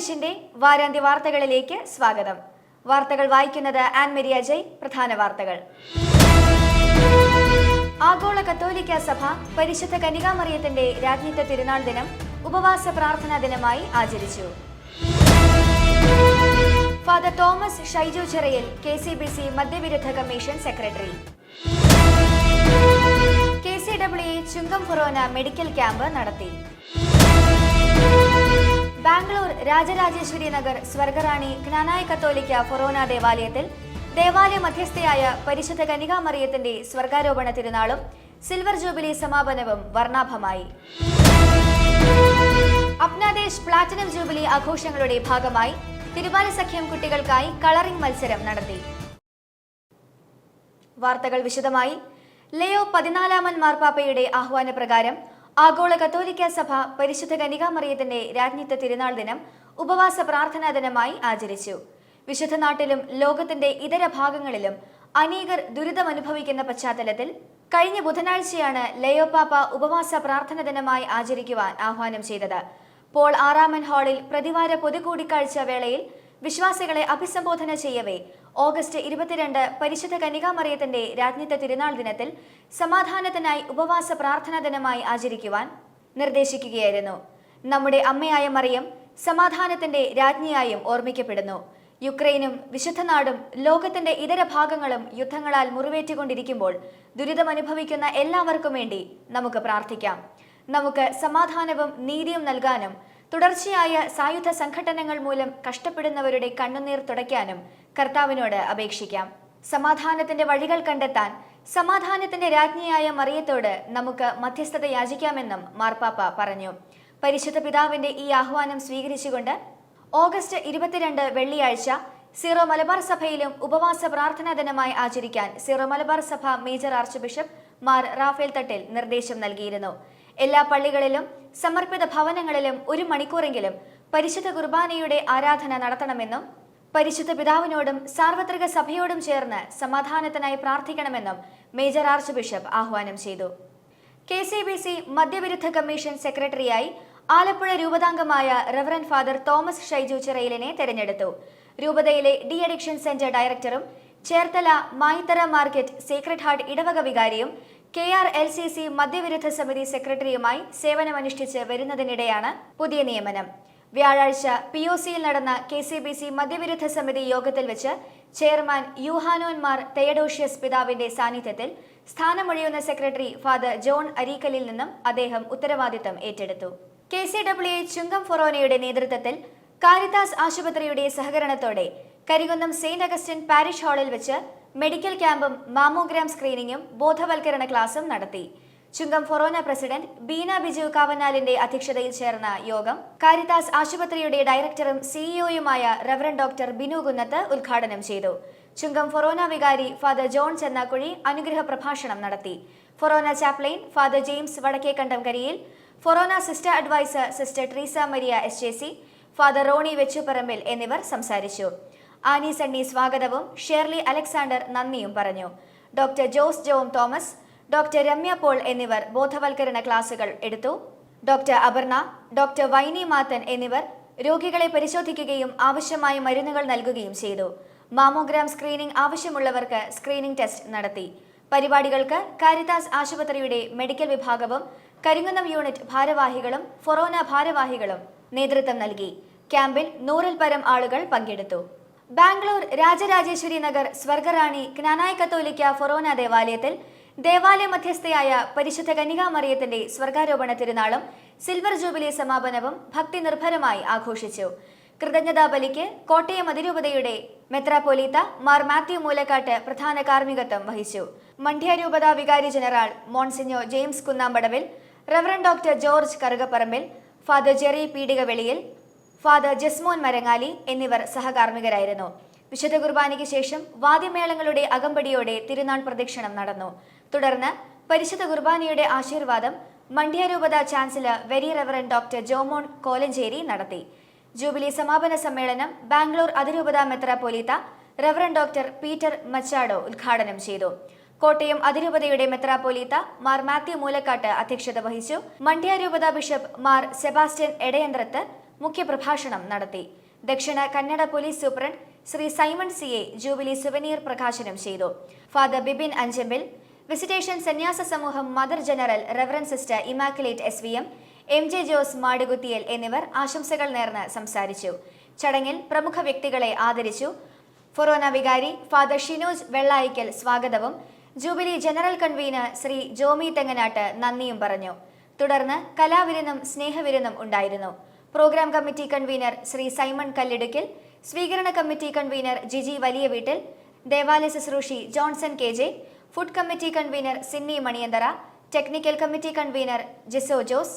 ഡിഷിന്റെ വാരാന്ത്യ വാർത്തകളിലേക്ക് സ്വാഗതം. വാർത്തകൾ വായിക്കുന്നത് ആൻ അജയ് ജയ്. പ്രധാന വാർത്തകൾ. ആഗോള കത്തോലിക്ക സഭ പരിശുദ്ധ കനികാമറിയത്തിന്റെ രാജ്ഞിത്വ തിരുനാൾ ദിനം ഉപവാസ പ്രാർത്ഥനാ ദിനമായി ആചരിച്ചു. Father Thomas Shaiju Cherayil K C B C മദ്യവിരുദ്ധ commission secretary. K C W Chungam forane medical camp നടത്തി. ബാംഗ്ലൂർ രാജരാജേശ്വരി നഗർ സ്വർഗറാണി ജ്ഞാനായ കത്തോലിക്ക ഫൊറോന ദേവാലയത്തിൽ ദേവാലയ മധ്യസ്ഥയായ പരിശുദ്ധ കനികാ മറിയത്തിന്റെ സ്വർഗാരോപണ തിരുനാളും സിൽവർ ജൂബിലി സമാപനവും വർണാഭമായി. അപ്നാദേശ് പ്ലാറ്റിനം ജൂബിലി ആഘോഷങ്ങളുടെ ഭാഗമായി തിരുവാല സഖ്യം കുട്ടികൾക്കായി കളറിംഗ് മത്സരം നടത്തി. വാർത്തകൾ വിശദമായി. ലയോ പതിനാലാമൻ മാർപ്പാപ്പയുടെ ആഹ്വാനപ്രകാരം ആഗോള കത്തോലിക്ക സഭ പരിശുദ്ധ കനികാമറിയത്തിന്റെ രാജ്ഞിത്വ തിരുനാൾ ദിനം ഉപവാസ പ്രാർത്ഥനാ ദിനമായി ആചരിച്ചു. വിശുദ്ധ നാട്ടിലും ലോകത്തിന്റെ ഇതര ഭാഗങ്ങളിലും അനേകർ ദുരിതമനുഭവിക്കുന്ന പശ്ചാത്തലത്തിൽ കഴിഞ്ഞ ബുധനാഴ്ചയാണ് ലയോ പാപ്പ ഉപവാസ പ്രാർത്ഥന ദിനമായി ആചരിക്കുവാൻ ആഹ്വാനം ചെയ്തത്. പോൾ ആറാമൻ ഹാളിൽ പ്രതിവാര പൊതുകൂടിക്കാഴ്ച വേളയിൽ വിശ്വാസികളെ അഭിസംബോധന ചെയ്യവേ ഓഗസ്റ്റ് ഇരുപത്തിരണ്ട് പരിശുദ്ധ കന്യകാമറിയത്തിന്റെ രാജ്ഞിത്വ തിരുനാൾ ദിനത്തിൽ സമാധാനത്തിനായി ഉപവാസ പ്രാർത്ഥനാ ദിനമായി ആചരിക്കുവാൻ നിർദ്ദേശിക്കുകയായിരുന്നു. നമ്മുടെ അമ്മയായ മറിയം സമാധാനത്തിന്റെ രാജ്ഞിയായും ഓർമ്മിക്കപ്പെടുന്നു. യുക്രൈനും വിശുദ്ധനാടും ലോകത്തിന്റെ ഇതര ഭാഗങ്ങളും യുദ്ധങ്ങളാൽ മുറിവേറ്റുകൊണ്ടിരിക്കുമ്പോൾ ദുരിതമനുഭവിക്കുന്ന എല്ലാവർക്കും വേണ്ടി നമുക്ക് പ്രാർത്ഥിക്കാം. നമുക്ക് സമാധാനവും നീതിയും നൽകാനും തുടർച്ചയായ സായുധ സംഘടനകൾ മൂലം കഷ്ടപ്പെടുന്നവരുടെ കണ്ണുനീർ തുടയ്ക്കാനും കർത്താവിനോട് അപേക്ഷിക്കാം. സമാധാനത്തിന്റെ വഴികൾ കണ്ടെത്താൻ സമാധാനത്തിന്റെ രാജ്ഞിയായ മറിയത്തോട് നമുക്ക് മധ്യസ്ഥത യാചിക്കാമെന്നും മാർപ്പാപ്പ പറഞ്ഞു. പരിശുദ്ധ പിതാവിന്റെ ഈ ആഹ്വാനം സ്വീകരിച്ചുകൊണ്ട് ഓഗസ്റ്റ് ഇരുപത്തിരണ്ട് വെള്ളിയാഴ്ച സീറോ മലബാർ സഭയിലും ഉപവാസ പ്രാർത്ഥനാ ദിനമായി ആചരിക്കാൻ സീറോ മലബാർ സഭ major archbishop Mar Raphael Thattil നിർദ്ദേശം നൽകിയിരുന്നു. എല്ലാ പള്ളികളിലും സമർപ്പിത ഭവനങ്ങളിലും ഒരു മണിക്കൂറെങ്കിലും പരിശുദ്ധ കുർബാനയുടെ ആരാധന നടത്തണമെന്നും പരിശുദ്ധ പിതാവിനോടും സാർവത്രിക സഭയോടും ചേർന്ന് സമാധാനത്തിനായി പ്രാർത്ഥിക്കണമെന്നും മേജർ ആർച്ച് ബിഷപ്പ് ആഹ്വാനം ചെയ്തു. കെ സി ബി സി മദ്യവിരുദ്ധ കമ്മീഷൻ സെക്രട്ടറിയായി ആലപ്പുഴ രൂപതാംഗമായ റവറൻ ഫാദർ തോമസ് ഷൈജു ചിറയിലിനെ തെരഞ്ഞെടുത്തു. രൂപതയിലെ ഡി അഡിക്ഷൻ സെന്റർ ഡയറക്ടറും Cherthala Mayithara market sacred heart ഇടവക വികാരിയും K R L C C മദ്യവിരുദ്ധ സമിതി സെക്രട്ടറിയുമായി സേവനമനുഷ്ഠിച്ച് വരുന്നതിനിടെയാണ് പുതിയ നിയമനം. വ്യാഴാഴ്ച പി ഒ സിയിൽ നടന്ന കെ സി ബി സി മദ്യവിരുദ്ധ സമിതി യോഗത്തിൽ വെച്ച് ചെയർമാൻ യുഹാനോൻമാർ തെയഡോഷ്യസ് പിതാവിന്റെ സാന്നിധ്യത്തിൽ സ്ഥാനമൊഴിയുന്ന സെക്രട്ടറി ഫാദർ ജോൺ അരീക്കലിൽ നിന്നും അദ്ദേഹം ഉത്തരവാദിത്തം ഏറ്റെടുത്തു. K C W A Chungam ഫൊറോനയുടെ നേതൃത്വത്തിൽ കാരിതാസ് ആശുപത്രിയുടെ സഹകരണത്തോടെ കരികുന്നം സെയിന്റ് അഗസ്റ്റിൻ പാരിഷ് ഹാളിൽ വെച്ച് മെഡിക്കൽ ക്യാമ്പും മാമോഗ്രാം സ്ക്രീനിങ്ങും ബോധവൽക്കരണ ക്ലാസും നടത്തി. ചുങ്കം ഫൊറോന പ്രസിഡന്റ് ബീന ബിജു കാവനാലിന്റെ അധ്യക്ഷതയിൽ ചേർന്ന യോഗം കാരിതാസ് ആശുപത്രിയുടെ ഡയറക്ടറും സിഇഒയുമായ റവറൻ ഡോക്ടർ ബിനു കുന്നത്ത് ഉദ്ഘാടനം ചെയ്തു. ചുങ്കം ഫൊറോന വികാരി ഫാദർ ജോൺ ചെന്നാക്കുഴി അനുഗ്രഹ പ്രഭാഷണം നടത്തി. Forane chaplain father James Vadakkekandam Kariyil forane sister adviser sister Treesa Maria S J C father Ronnie Vechuparambil എന്നിവർ സംസാരിച്ചു. ആനി സണ്ണി സ്വാഗതവും ഷേർലി അലക്സാണ്ടർ നന്ദിയും പറഞ്ഞു. Doctor Jose Jom Thomas doctor Ramya Paul എന്നിവർ ബോധവൽക്കരണ ക്ലാസുകൾ എടുത്തു. ഡോക്ടർ അപർണ ഡോക്ടർ വൈനി മാത്തൻ എന്നിവർ രോഗികളെ പരിശോധിക്കുകയും ആവശ്യമായ മരുന്നുകൾ നൽകുകയും ചെയ്തു. മാമോഗ്രാം സ്ക്രീനിംഗ് ആവശ്യമുള്ളവർക്ക് സ്ക്രീനിംഗ് ടെസ്റ്റ് നടത്തി. പരിപാടികൾക്ക് കാരിതാസ് ആശുപത്രിയുടെ മെഡിക്കൽ വിഭാഗവും കരിങ്കുന്നം യൂണിറ്റ് ഭാരവാഹികളും ഫൊറോന ഭാരവാഹികളും നേതൃത്വം നൽകി. ക്യാമ്പിൽ നൂറിൽ പരം ആളുകൾ പങ്കെടുത്തു. ബാംഗ്ലൂർ രാജരാജേശ്വരി നഗർ സ്വർഗറാണി ജ്ഞാനായ കത്തോലിക്ക ഫൊറോന ദേവാലയത്തിൽ ദേവാലയ മധ്യസ്ഥയായ പരിശുദ്ധ കന്യകാമറിയത്തിന്റെ സ്വർഗാരോപണ തിരുനാളും സിൽവർ ജൂബിലി സമാപനവും ഭക്തി നിർഭരമായി ആഘോഷിച്ചു. കൃതജ്ഞതാ ബലിക്ക് കോട്ടയം അതിരൂപതയുടെ മെത്രാപ്പൊലീത്ത മാർ മാത്യു മൂലക്കാട്ട് പ്രധാന കാർമ്മികത്വം വഹിച്ചു. മണ്ഡ്യ രൂപത വികാരി general monsignor James Kunnampadavil reverend doctor George Karukaparambil father Jerry Peedikaveliyil father Jesmon Marangali എന്നിവർ സഹകാർമ്മികരായിരുന്നു. വിശുദ്ധ കുർബാനയ്ക്ക് ശേഷം വാദ്യമേളങ്ങളുടെ അകമ്പടിയോടെ തിരുനാൾ പ്രദക്ഷിണം നടന്നു. തുടർന്ന് പരിശുദ്ധ കുർബാനയുടെ ആശീർവാദം മണ്ഡ്യ രൂപത chancellor very reverend doctor Jomon Kolenchery നടത്തി. ജൂബിലി സമാപന സമ്മേളനം ബാംഗ്ലൂർ അതിരൂപത മെത്രാപോലീത്ത റവറൻ ഡോക്ടർ പീറ്റർ മച്ചാഡോ ഉദ്ഘാടനം ചെയ്തു. കോട്ടയം അതിരൂപതയുടെ മെത്രാപോലീത്ത മാർ മാത്യു മൂലക്കാട്ട് അധ്യക്ഷത വഹിച്ചു. മണ്ഡ്യ രൂപത ബിഷപ്പ് മാർ സെബാസ്റ്റ്യൻ എടയന്ത്രത്ത് മുഖ്യപ്രഭാഷണം നടത്തി. Dakshina Kannada police superintendent Shri Simon C A jubilee souvenir പ്രകാശനം ചെയ്തു. ഫാദർ ബിബിൻ അഞ്ചമ്പിൽ വിസിറ്റേഷൻ സന്യാസ സമൂഹം mother general reverend sister Immaculate S V M M J Jose Madukuthiyil എന്നിവർ ആശംസകൾ നേർന്ന് സംസാരിച്ചു. ചടങ്ങിൽ പ്രമുഖ വ്യക്തികളെ ആദരിച്ചു. ഫൊറോന വികാരി ഫാദർ ഷിനോജ് വെള്ളായിക്കൽ സ്വാഗതവും jubilee general convener Shri Jomy Thenganatt നന്ദിയും പറഞ്ഞു. തുടർന്ന് കലാവിരുന്നും സ്നേഹവിരുന്നും ഉണ്ടായിരുന്നു. Programme committee convener Shri Simon Kallidukkil സ്വീകരണ കമ്മിറ്റി കൺവീനർ ജിജി വലിയ വീട്ടിൽ ദേവാലയ ശുശ്രൂഷി Johnson K J food committee convener Sinni Maniyanthara technical committee convener Jiso Jose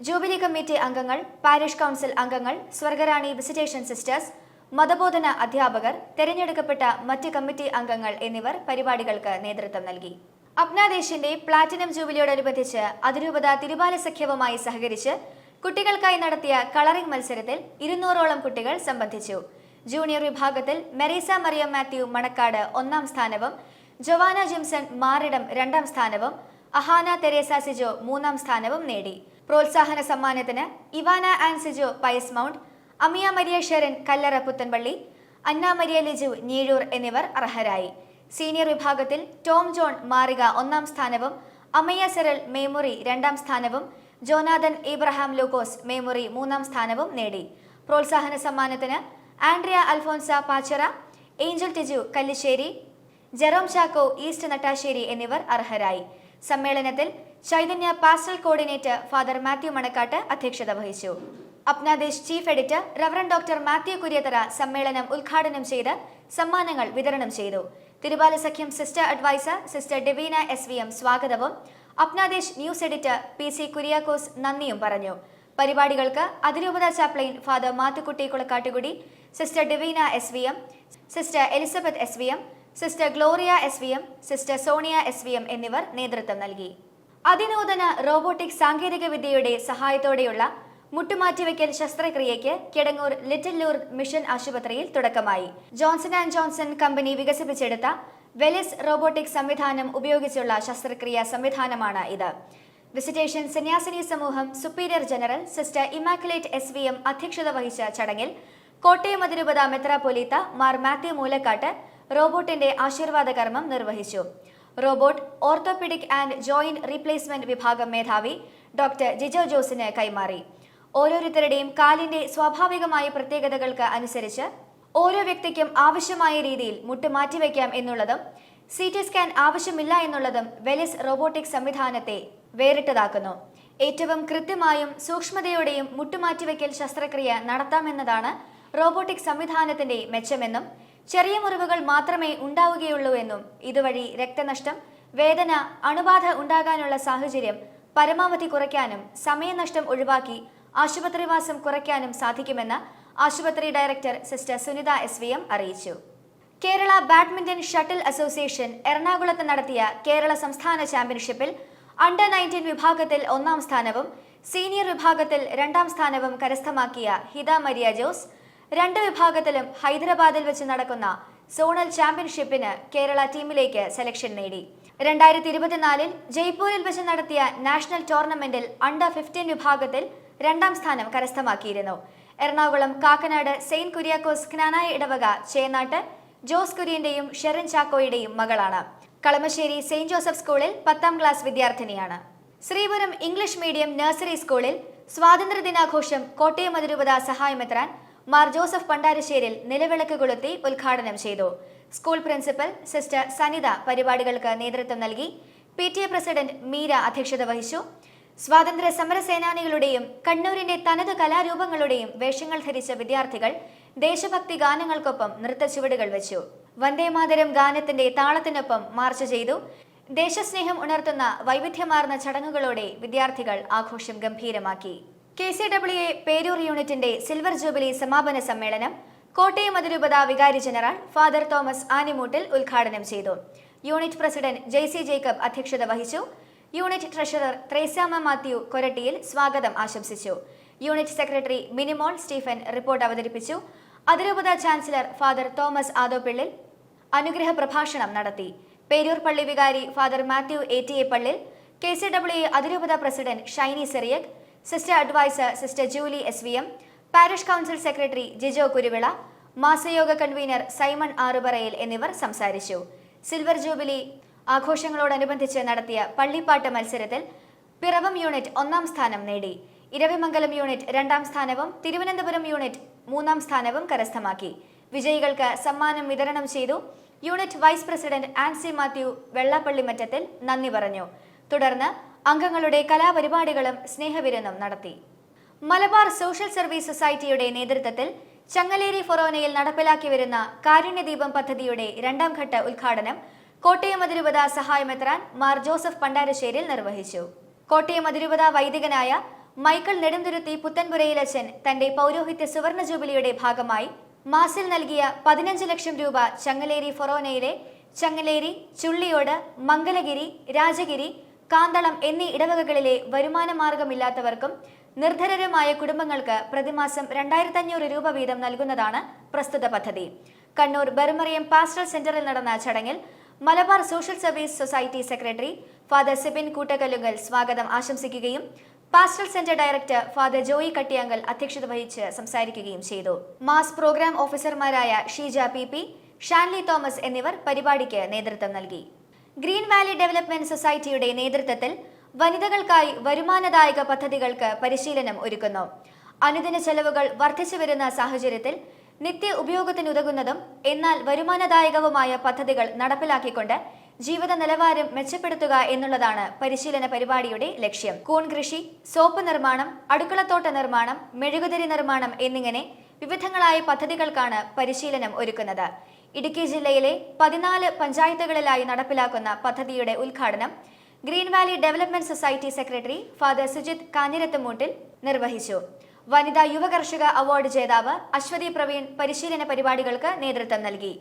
jubilee committee അംഗങ്ങൾ പാരിഷ് കൗൺസിൽ അംഗങ്ങൾ സ്വർഗറാണി വിസിറ്റേഷൻ സിസ്റ്റേഴ്സ് മതബോധന അധ്യാപകർ തെരഞ്ഞെടുക്കപ്പെട്ട മറ്റ് കമ്മിറ്റി അംഗങ്ങൾ എന്നിവർ പരിപാടികൾക്ക് നേതൃത്വം നൽകി. അപ്നാദേശിന്റെ പ്ലാറ്റിനം ജൂബിലിയോടനുബന്ധിച്ച് അതിരൂപത തിരുബാല സഖ്യവുമായി സഹകരിച്ച് കുട്ടികൾക്കായി നടത്തിയ കളറിംഗ് മത്സരത്തിൽ ഇരുന്നൂറോളം കുട്ടികൾ സംബന്ധിച്ചു. ജൂനിയർ വിഭാഗത്തിൽ മെറീസ മറിയം മാത്യു മണക്കാട് ഒന്നാം സ്ഥാനവും ജൊവാന ജിംസൺ മാറിടം രണ്ടാം സ്ഥാനവും അഹാന തെരേസ സിജോ മൂന്നാം സ്ഥാനവും നേടി. പ്രോത്സാഹന സമ്മാനത്തിന് Ivana and Sijo Pius Mount Amiya Maria Sherin Kallara Puthenpally Anna Maria Liju Njeezhoor എന്നിവർ അർഹരായി. സീനിയർ വിഭാഗത്തിൽ ടോം ജോൺ മാറിക ഒന്നാം സ്ഥാനവും അമയ സെറൽ മേമുറി രണ്ടാം സ്ഥാനവും ജോനാഥൻ ഇബ്രഹാം ലൂക്കോസ് മേമുറി മൂന്നാം സ്ഥാനവും നേടി. പ്രോത്സാഹന സമ്മാനത്തിന് Andrea Alphonsa Pachara Angel Tiju Kallissery Jerome Chacko east Nattassery എന്നിവർ അർഹരായി. സമ്മേളനത്തിൽ Chaitanya pastoral coordinator father Mathew Manakkatt അധ്യക്ഷത വഹിച്ചു. Apnadesh chief editor reverend doctor Mathew Kuriathara സമ്മേളനം ഉദ്ഘാടനം ചെയ്ത് സമ്മാനങ്ങൾ വിതരണം ചെയ്തു. തിരുവാല സഖ്യം sister adviser sister Deveena S സ്വാഗതവും Apnadesh news editor P C Kuriakose നന്ദിയും പറഞ്ഞു. പരിപാടികൾക്ക് അതിരൂപത chaplain father Mathukutty Kulakkattukudi sister Diveena S V M sister Elizabeth S V M sister Gloria S V M sister Sonia S V M എന്നിവർ നേതൃത്വം നൽകി. അതിനൂതന robotic സാങ്കേതിക വിദ്യയുടെ സഹായത്തോടെയുള്ള മുട്ടുമാറ്റിവെക്കൽ ശസ്ത്രക്രിയയ്ക്ക് കിടങ്ങൂർ ലിറ്റിൽ ലൂർ മിഷൻ ആശുപത്രിയിൽ തുടക്കമായി. ജോൺസൺ ആൻഡ് ജോൺസൺ കമ്പനി വികസിപ്പിച്ചെടുത്ത വെലിസ് robotic സംവിധാനം ഉപയോഗിച്ചുള്ള ശസ്ത്രക്രിയ സംവിധാനമാണ് ഇത്. വിസിറ്റേഷൻ സന്യാസിനി സമൂഹം superior general sister Immaculate S V M അധ്യക്ഷത വഹിച്ച ചടങ്ങിൽ കോട്ടയം അതിരൂപത മെത്രാപൊലീത്ത മാർ മാത്യു മൂലക്കാട്ട് റോബോട്ടിന്റെ ആശീർവാദ കർമ്മം നിർവഹിച്ചു. Robot orthopaedic and joint replacement വിഭാഗം മേധാവി ഡോക്ടർ ജിജോ ജോസിന് കൈമാറി. ഓരോരുത്തരുടെയും കാലിന്റെ സ്വാഭാവികമായ പ്രത്യേകതകൾക്ക് അനുസരിച്ച് ഓരോ വ്യക്തിക്കും ആവശ്യമായ രീതിയിൽ മുട്ട് മാറ്റിവെക്കാം എന്നുള്ളതും സി ടി സ്കാൻ ആവശ്യമില്ല എന്നുള്ളതും വെലിസ് റോബോട്ടിക് സംവിധാനത്തെ വേറിട്ടതാക്കുന്നു. ഏറ്റവും കൃത്യമായും സൂക്ഷ്മതയോടെയും മുട്ടുമാറ്റിവെക്കൽ ശസ്ത്രക്രിയ നടത്താമെന്നതാണ് റോബോട്ടിക് സംവിധാനത്തിന്റെ മെച്ചമെന്നും ചെറിയ മുറിവുകൾ മാത്രമേ ഉണ്ടാവുകയുള്ളൂ എന്നും ഇതുവഴി രക്തനഷ്ടം വേദന അണുബാധ ഉണ്ടാകാനുള്ള സാഹചര്യം പരമാവധി കുറയ്ക്കാനും സമയനഷ്ടം ഒഴിവാക്കി ആശുപത്രിവാസം കുറയ്ക്കാനും സാധിക്കുമെന്ന് ആശുപത്രി director sister Sunitha S V M അറിയിച്ചു. കേരള ബാഡ്മിന്റൺ ഷട്ടിൽ അസോസിയേഷൻ എറണാകുളത്ത് നടത്തിയ കേരള സംസ്ഥാന ചാമ്പ്യൻഷിപ്പിൽ അണ്ടർ നയന്റീൻ വിഭാഗത്തിൽ ഒന്നാം സ്ഥാനവും സീനിയർ വിഭാഗത്തിൽ രണ്ടാം സ്ഥാനവും കരസ്ഥമാക്കിയ ഹിത മരിയ ജോസ് രണ്ട് വിഭാഗത്തിലും ഹൈദരാബാദിൽ വെച്ച് നടക്കുന്ന സോണൽ ചാമ്പ്യൻഷിപ്പിന് കേരള ടീമിലേക്ക് സെലക്ഷൻ നേടി. രണ്ടായിരത്തി ഇരുപത്തിനാലിൽ ജയ്പൂരിൽ വെച്ച് നടത്തിയ നാഷണൽ ടൂർണമെന്റിൽ അണ്ടർ ഫിഫ്റ്റീൻ വിഭാഗത്തിൽ രണ്ടാം സ്ഥാനം കരസ്ഥമാക്കിയിരുന്നു. എറണാകുളം കാക്കനാട് സെയിന്റ് കുര്യാക്കോസ് ജ്ഞാനായ ഇടവക ചേനാട്ട് ജോസ് കുര്യന്റെയും ഷെറിൻ ചാക്കോയുടെയും മകളാണ്. കളമശ്ശേരി സെയിന്റ് ജോസഫ് സ്കൂളിൽ പത്താം ക്ലാസ് വിദ്യാർത്ഥിനിയാണ്. ശ്രീപുരം ഇംഗ്ലീഷ് മീഡിയം നഴ്സറി സ്കൂളിൽ സ്വാതന്ത്ര്യദിനാഘോഷം കോട്ടയം അതിരൂപത സഹായമെത്രാൻ മാർ ജോസഫ് പണ്ടാരശ്ശേരിൽ നിലവിളക്ക് കൊളുത്തി ഉദ്ഘാടനം ചെയ്തു. സ്കൂൾ പ്രിൻസിപ്പൽ സിസ്റ്റർ സനിത പരിപാടികൾക്ക് നേതൃത്വം നൽകി. P T A president Meera അധ്യക്ഷത വഹിച്ചു. സ്വാതന്ത്ര്യ സമര സേനാനികളുടെയും കണ്ണൂരിന്റെ തനത് കലാരൂപങ്ങളുടെയും വേഷങ്ങൾ ധരിച്ച വിദ്യാർത്ഥികൾ ദേശഭക്തി ഗാനങ്ങൾക്കൊപ്പം നൃത്തച്ചുവടുകൾ വെച്ചു. വന്ദേമാതരം ഗാനത്തിന്റെ താളത്തിനൊപ്പം മാർച്ച് ചെയ്തു. ദേശസ്നേഹം ഉണർത്തുന്ന വൈവിധ്യമാർന്ന ചടങ്ങുകളോടെ വിദ്യാർത്ഥികൾ ആഘോഷം ഗംഭീരമാക്കി. K C W A Peroor യൂണിറ്റിന്റെ സിൽവർ ജൂബിലി സമാപന സമ്മേളനം കോട്ടയം അതിരൂപത വികാരി ജനറൽ ഫാദർ തോമസ് ആനിമൂട്ടിൽ ഉദ്ഘാടനം ചെയ്തു. യൂണിറ്റ് പ്രസിഡന്റ് ജെയ്സി ജേക്കബ് അധ്യക്ഷത വഹിച്ചു. യൂണിറ്റ് ട്രഷറർ ത്രേസ്യാമ മാത്യു കൊരട്ടിയിൽ സ്വാഗതം ആശംസിച്ചു. Unit secretary Minimol Stephen report അവതരിപ്പിച്ചു. അതിരൂപത ചാൻസലർ ഫാദർ തോമസ് ആദോപ്പിള്ളിൽ അനുഗ്രഹ പ്രഭാഷണം നടത്തി. പേരൂർ പള്ളി വികാരി ഫാദർ മാത്യു എ ടി എ പള്ളിൽ കെ സി ഡബ്ല്യു അതിരൂപത president Shiny Cyriac sister adviser sister Julie S V M parish council secretary Jijo Kuruvila മാസയോഗ convener Simon ആറുപറയിൽ എന്നിവർ സംസാരിച്ചു. സിൽവർ ജൂബിലി ആഘോഷങ്ങളോടനുബന്ധിച്ച് നടത്തിയ പള്ളിപ്പാട്ട് മത്സരത്തിൽ പിറവം യൂണിറ്റ് ഒന്നാം സ്ഥാനം നേടി. ഇരവിമംഗലം യൂണിറ്റ് രണ്ടാം സ്ഥാനവും തിരുവനന്തപുരം യൂണിറ്റ് മൂന്നാം സ്ഥാനവും കരസ്ഥമാക്കി. വിജയികൾക്ക് സമ്മാനം വിതരണം ചെയ്തു unit vice president Ancy Mathew Vellappally Mattathil നന്ദി പറഞ്ഞു. തുടർന്ന് അംഗങ്ങളുടെ കലാപരിപാടികളും സ്നേഹവിരുന്നും നടത്തി. മലബാർ സോഷ്യൽ സർവീസ് സൊസൈറ്റിയുടെ നേതൃത്വത്തിൽ ചങ്ങലേരി ഫൊറോനയിൽ നടപ്പിലാക്കി വരുന്ന കാരുണ്യദീപം പദ്ധതിയുടെ രണ്ടാം ഘട്ട ഉദ്ഘാടനം കോട്ടയം അതിരൂപത സഹായമെത്രാൻ മാർ ജോസഫ് പണ്ടാരശ്ശേരിൽ നിർവഹിച്ചു. കോട്ടയം അതിരൂപത വൈദികനായ മൈക്കിൾ നെടുന്തുരുത്തി പുത്തൻപുരയിലച്ചൻ തന്റെ പൗരോഹിത്യ സുവർണ ജൂബിലിയുടെ ഭാഗമായി മാസിൽ നൽകിയ പതിനഞ്ച് ലക്ഷം രൂപ ചങ്ങലേരി ഫൊറോനയിലെ ചങ്ങലേരി ചുള്ളിയോട് മംഗലഗിരി രാജഗിരി കാന്തളം എന്നീ ഇടവകകളിലെ വരുമാന മാർഗമില്ലാത്തവർക്കും നിർധരരുമായ കുടുംബങ്ങൾക്ക് പ്രതിമാസം രണ്ടായിരത്തി അഞ്ഞൂറ് രൂപ വീതം നൽകുന്നതാണ് പ്രസ്തുത പദ്ധതി. കണ്ണൂർ ബെർമറിയം പാസ്റ്റൽ സെന്ററിൽ നടന്ന ചടങ്ങിൽ Malabar social service society secretary father Sibin Koottakallunkal സ്വാഗതം ആശംസിക്കുകയും pastoral centre director father Joy Kattiyankal അധ്യക്ഷത വഹിച്ച് സംസാരിക്കുകയും ചെയ്തു. മാസ് പ്രോഗ്രാം ഓഫീസർമാരായ Sheeja P P Shanly Thomas എന്നിവർ പരിപാടിക്ക് നേതൃത്വം നൽകി. ഗ്രീൻ വാലി ഡെവലപ്മെന്റ് സൊസൈറ്റിയുടെ നേതൃത്വത്തിൽ വനിതകൾക്കായി വരുമാനദായക പദ്ധതികൾക്ക് പരിശീലനം ഒരുക്കുന്നു. അനുദിന ചെലവുകൾ വർദ്ധിച്ചു വരുന്ന സാഹചര്യത്തിൽ നിത്യ ഉപയോഗത്തിനുതകുന്നതും എന്നാൽ വരുമാനദായകവുമായ പദ്ധതികൾ നടപ്പിലാക്കിക്കൊണ്ട് ജീവിത നിലവാരം മെച്ചപ്പെടുത്തുക എന്നുള്ളതാണ് പരിശീലന പരിപാടിയുടെ ലക്ഷ്യം. കൂൺ കൃഷി സോപ്പ് നിർമ്മാണം അടുക്കളത്തോട്ട നിർമ്മാണം മെഴുകുതിരി നിർമ്മാണം എന്നിങ്ങനെ വിവിധങ്ങളായ പദ്ധതികൾക്കാണ് പരിശീലനം ഒരുക്കുന്നത്. ഇടുക്കി ജില്ലയിലെ പതിനാല് പഞ്ചായത്തുകളിലായി നടപ്പിലാക്കുന്ന പദ്ധതിയുടെ ഉദ്ഘാടനം green valley development society secretary father Sujith Kanjirathumoottil നിർവഹിച്ചു. വനിതാ യുവകർഷക അവാർഡ് ജേതാവ് അശ്വതി പ്രവീൺ പരിശീലന പരിപാടികൾക്ക് നേതൃത്വം നൽകി.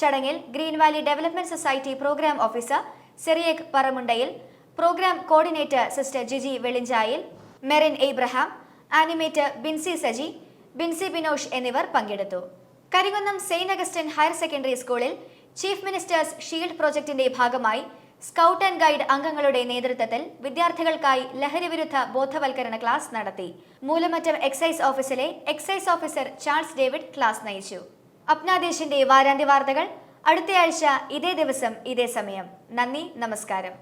ചടങ്ങിൽ green valley development society programme officer Cyriac Paramundayil programme coordinator sister Jiji Velinchayil Merin Abraham animator Binsy Saji Binsy Binosh എന്നിവർ പങ്കെടുത്തു. Karikunnam saint Augustine higher secondary സ്കൂളിൽ ചീഫ് മിനിസ്റ്റേഴ്സ് ഷീൽഡ് പ്രോജക്ടിന്റെ ഭാഗമായി സ്കൗട്ട് ആൻഡ് ഗൈഡ് അംഗങ്ങളുടെ നേതൃത്വത്തിൽ വിദ്യാർത്ഥികൾക്കായി ലഹരിവിരുദ്ധ ബോധവൽക്കരണ ക്ലാസ് നടത്തി. മൂലമറ്റം എക്സൈസ് ഓഫീസിലെ excise officer Charles David class നയിച്ചു. അപ്നാദേശിന്റെ വാരാന്ത്യ വാർത്തകൾ അടുത്തയാഴ്ച ഇതേ ദിവസം ഇതേ സമയം. നന്ദി നമസ്കാരം.